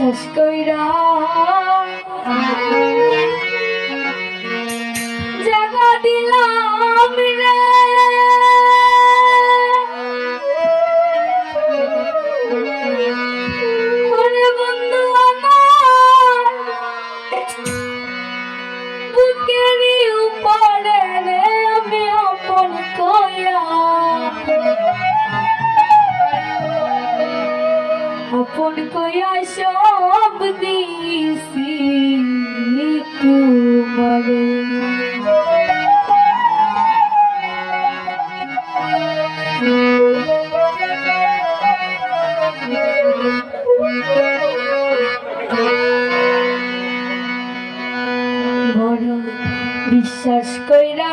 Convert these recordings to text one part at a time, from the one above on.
বিশ্বাস কইরা কয়া সব দিছি তোমারে বড় বিশ্বাস কইরা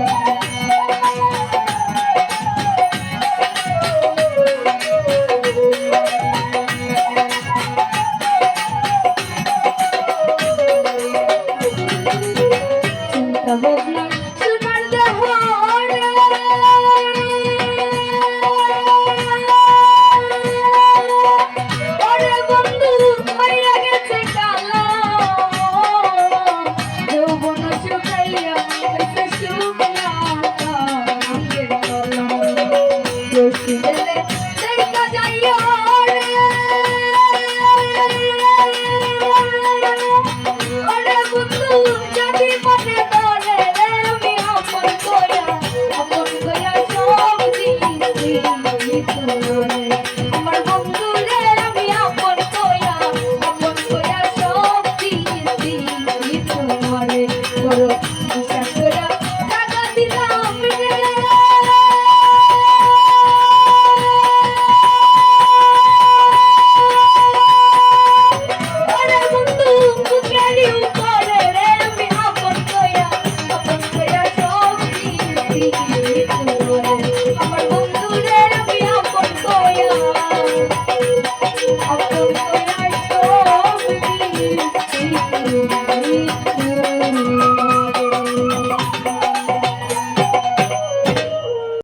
Thank you.